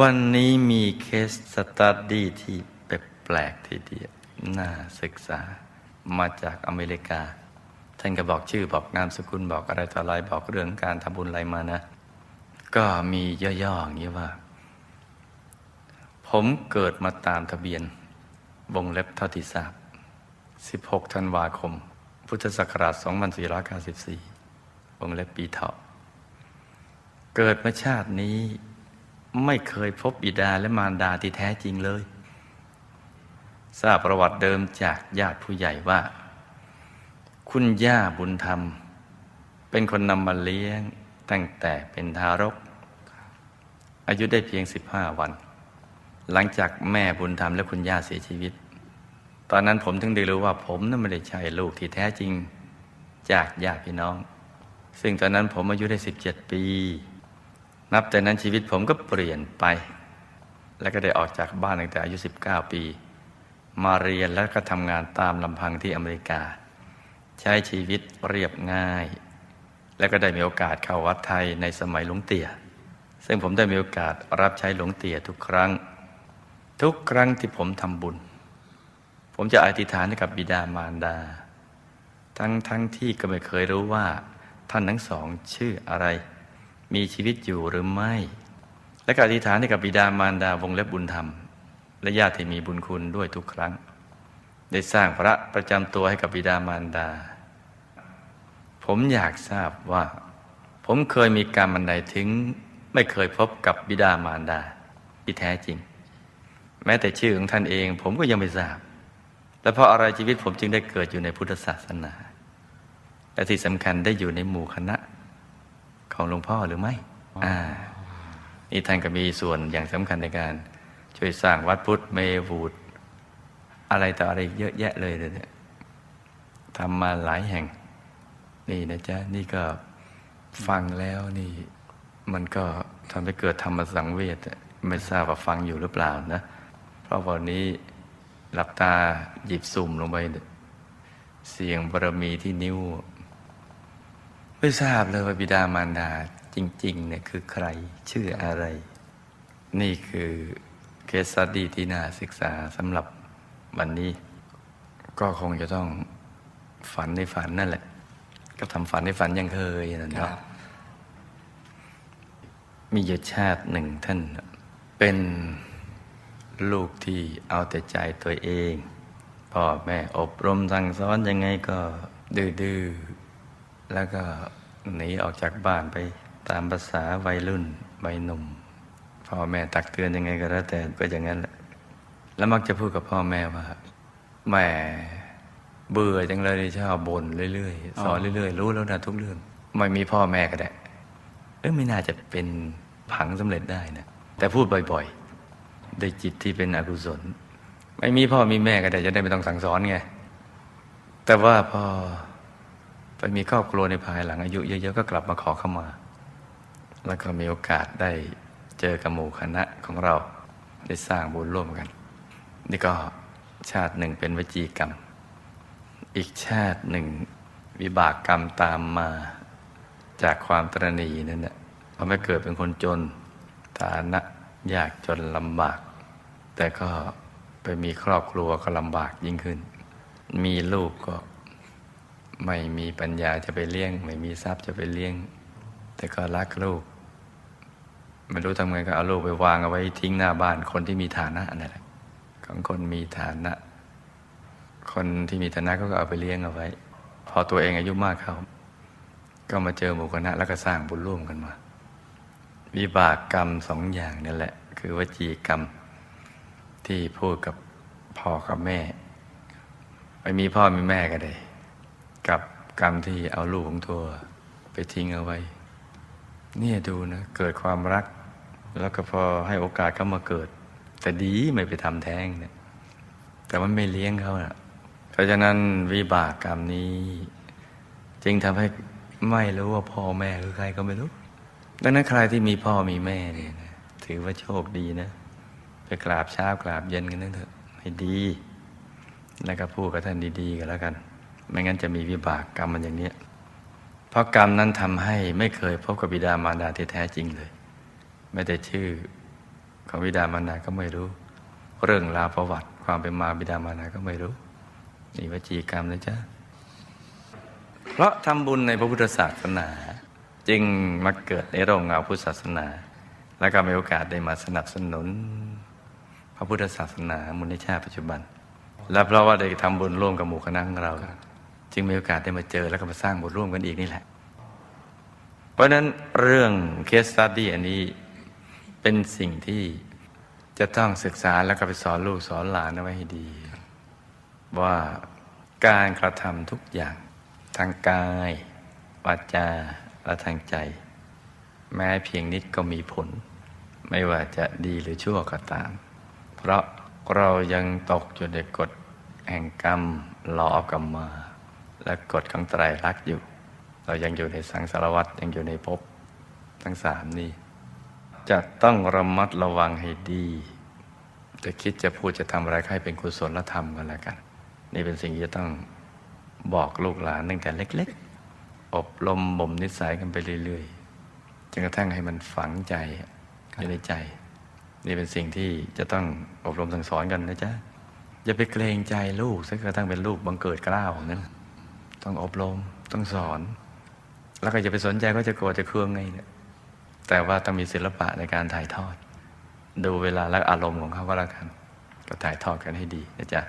วันนี้มีเคสสตัดดี้ที่แปลกๆทีเดียวน่าศึกษามาจากอเมริกา ท่านก็บอกชื่อบอกนามสกุลบอกอะไรต่ออะไรบอกเรื่องการทำบุญอะไรมานะ ก็มีย่อๆอย่างนี้ว่า ผมเกิดมาตามทะเบียน วงเล็บเท่าที่ทราบ 16 ธันวาคม พุทธศักราช 2494 วงเล็บปีเถาะเกิดมาชาตินี้ ไม่เคยพบบิดาและมารดาที่แท้จริงเลย ทราบประวัติเดิมจากญาติผู้ใหญ่ว่า คุณย่าบุญธรรม เป็นคนนำมาเลี้ยงตั้งแต่เป็นทารก อายุได้เพียง 15 วัน หลังจากแม่บุญธรรมและคุณย่าเสียชีวิต ตอนนั้นผมถึงได้รู้ว่าผมนั้นไม่ได้ใช่ลูกที่แท้จริงจากญาติพี่น้อง ซึ่งตอนนั้นผมอายุได้ 17 ปี นับแต่นั้นชีวิตผมก็เปลี่ยนไป และก็ได้ออกจากบ้านตั้งแต่อายุ 19 ปี มาเรียนและก็ทำงานตามลำพังที่อเมริกา ใช้ชีวิตเรียบง่าย และก็ได้มีโอกาสเข้าวัดไทยในสมัยหลวงเตี่ย ซึ่งผมได้มีโอกาสรับใช้หลวงเตี่ยทุกครั้ง ทุกครั้งที่ผมทำบุญ ผมจะอธิษฐานให้กับบิดามารดา ทั้งทั้งที่ก็ไม่เคยรู้ว่าท่านทั้งสองชื่ออะไร มีชีวิตอยู่หรือไม่ และก็อธิษฐานให้กับบิดามารดาวงเล็บบุญธรรม และญาติที่มีบุญคุณด้วยทุกครั้ง ได้สร้างพระประจำตัวให้กับบิดามารดา ผมอยากทราบว่า ผมเคยมีการบันไดถึง ไม่เคยพบกับบิดามารดาที่แท้จริง แม้แต่ชื่อของท่านเองผมก็ยังไม่ทราบ และเพราะอะไรชีวิตผมจึงได้เกิดอยู่ในพุทธศาสนาและที่สำคัญได้อยู่ในหมู่คณะ ของหลวงพ่อหรือไม่อ่านี่ท่านก็มีส่วนอย่างสำคัญในการ ช่วยสร้างวัดพุทธเมวูดอะไรต่ออะไรเยอะแยะเลยเนี่ยทำมาหลายแห่ง นี่นะจ๊ะ นี่ก็ฟังแล้วนี่ มันก็ทำให้เกิดธรรมสังเวชไม่ทราบว่าฟังอยู่หรือเปล่านะ เพราะวันนี้หลับตาหยิบสุ่มลงไปเนี่ยเสียงบารมีที่นิ้ว ไม่ทราบเลยว่าบิดามารดาจริงๆเนี่ยคือใครชื่ออะไร นี่คือเคสสตดี้ที่น่าศึกษาสำหรับวันนี้ ก็คงจะต้องฝันในฝันนั่นแหละ ก็ทำฝันในฝันยังเคยนะคเนาะรับมีอยู่ชาติหนึ่งท่าน เป็นลูกที่เอาแต่ใจตัวเอง พ่อแม่อบรมสั่งสอนยังไงก็ดื้อๆ แล้วก็หนีออกจากบ้านไปตามภาษาวัยรุ่นวัยหนุ่ม พ่อแม่ตักเตือนยังไงก็แล้วแต่ก็อย่างนั้นแหละแล้วมักจะพูดกับพ่อแม่ว่าแหม่เบื่อจังเลยที่ชอบบ่นเรื่อยๆสอนเรื่อยๆ รู้แล้วนะทุกเรื่อง ไม่มีพ่อแม่ก็ได้เออไม่น่าจะเป็นผังสำเร็จได้นะแต่พูดบ่อยๆด้วยจิตที่เป็นอกุศล ไม่มีพ่อมีแม่ก็ได้จะได้ไม่ต้องสั่งสอนไงแต่ว่าพอ ไปมีครอบครัวในภายหลังอายุเยอะๆก็กลับมาขอเข้ามา แล้วก็มีโอกาสได้เจอกับหมู่คณะของเราได้สร้างบุญร่วมกัน นี่ก็ชาติหนึ่งเป็นวจีกรรม อีกชาติหนึ่งวิบากกรรมตามมาจากความตรณีนั่นแหละพอไม่เกิดเป็นคนจนฐานะยากจนลำบาก แต่ก็ไปมีครอบครัวก็ลำบากยิ่งขึ้น มีลูกก็ ไม่มีปัญญาจะไปเลี้ยง ไม่มีทรัพย์จะไปเลี้ยง แต่ก็รักลูกไม่รู้ทำไงก็เอาลูกไปวางเอาไว้ทิ้งหน้าบ้านคนที่มีฐานะนั่นแหละของคนมีฐานะ คนที่มีฐานะก็เอาไปเลี้ยงเอาไว้ พอตัวเองอายุมากเขาก็มาเจอหมู่คณะแล้วก็สร้างบุญร่วมกันมา วิบากกรรมสองอย่างนั่นแหละ คือวจีกรรม ที่พูดกับพ่อกับแม่ไม่มีพ่อมีแม่ก็ได้ กับกรรมที่เอาลูกของตัวไปทิ้งเอาไว้ เนี่ยดูนะ เกิดความรัก แล้วก็พอให้โอกาสเขามาเกิด แต่ดีไม่ไปทำแท้งเนี่ย แต่มันไม่เลี้ยงเขานะเพราะฉะนั้นวิบากกรรมนี้ จึงทำให้ไม่รู้ว่าพ่อแม่คือใครก็ไม่รู้ ดังนั้นใครที่มีพ่อมีแม่เนี่ยนะถือว่าโชคดีนะ ไปกราบเช้ากราบเย็นกันนั่นเถอะให้ดี แล้วก็พูดกับท่านดี ๆกันแล้วกัน ไม่งั้นจะมีวิบากกรรมมันอย่างเนี้ยเพราะกรรมนั้นทำให้ไม่เคยพบกับบิดามารดาที่แท้จริงเลย ไม่แต่ชื่อของบิดามารดาก็ไม่รู้ เรื่องราวประวัติความเป็นมาบิดามารดาก็ไม่รู้นี่วจีกรรมนะจ๊ะเพราะทำบุญในพระพุทธศาสนา จึงมาเกิดในโรงเงาพุทธศาสนา และก็มีโอกาสได้มาสนับสนุน พระพุทธศาสนามูลนิธิปัจจุบัน และเพราะว่าได้ทำบุญร่วมกับหมู่คณะของเรา จึงมีโอกาสได้มาเจอแล้วก็มาสร้างบุญร่วมกันอีกนี่แหละ เพราะนั้นเรื่องเคสตัดดี้อันนี้เป็นสิ่งที่จะต้องศึกษาแล้วก็ไปสอนลูกสอนหลานเอาไว้ให้ดี ว่าการกระทำทุกอย่างทางกาย วาจาและทางใจ แม้เพียงนิดก็มีผล ไม่ว่าจะดีหรือชั่วก็ตาม เพราะเรายังตกอยู่ในกฎแห่งกรรมหลออกรรมมา และกฎของไตรลักษณ์อยู่ เรายังอยู่ในสังสารวัฏยังอยู่ในภพทั้งสามนี้ จะต้องระมัดระวังให้ดี จะคิดจะพูดจะทำอะไรให้เป็นกุศลธรรมกันแล้วกัน นี่เป็นสิ่งที่จะต้องบอกลูกหลานตั้งแต่เล็ก ๆ อบรมบ่มนิสัยกันไปเรื่อยๆจนกระทั่งให้มันฝังใจอยู่ในใจ นี่เป็นสิ่งที่จะต้องอบรมสั่งสอนกันนะจ๊ะอย่าไปเกรงใจลูกสักระทั่งเป็นลูกบังเกิดกล้าวนั้น ต้องอบรม ต้องสอน แล้วก็อย่าไปสนใจก็จะโกรธจะเคืองไงเนี่ยแต่ว่าต้องมีศิลปะในการถ่ายทอด ดูเวลาและอารมณ์ของเขาก็แล้วกัน ก็ถ่ายทอดกันให้ดีนะจ๊ะ